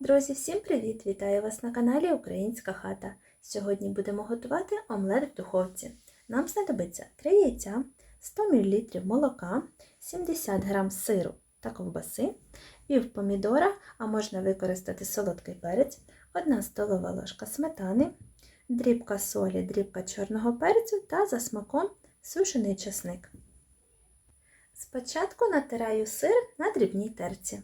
Друзі, всім привіт! Вітаю вас на каналі Українська хата. Сьогодні будемо готувати омлет в духовці. Нам знадобиться 3 яйця, 100 мл молока, 70 г сиру та ковбаси, пів помідора, а можна використати солодкий перець, 1 столова ложка сметани, дрібка солі, дрібка чорного перцю та за смаком сушений чесник. Спочатку натираю сир на дрібній терці.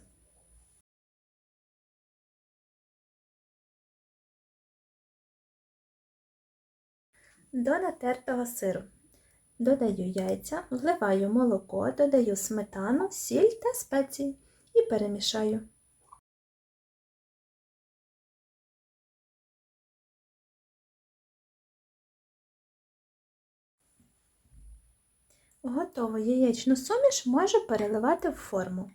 До натертого сиру додаю яйця, вливаю молоко, додаю сметану, сіль та спеції і перемішаю. Готову яєчну суміш можу переливати в форму.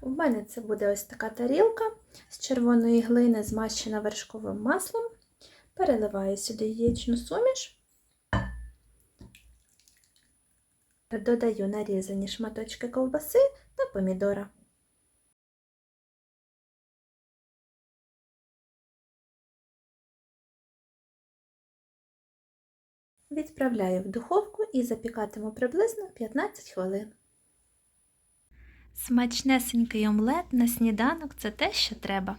У мене це буде ось така тарілка з червоної глини, змащена вершковим маслом. Переливаю сюди яєчну суміш, додаю нарізані шматочки ковбаси та помідора. Відправляю в духовку і запікатиму приблизно 15 хвилин. Смачнесенький омлет на сніданок це те, що треба.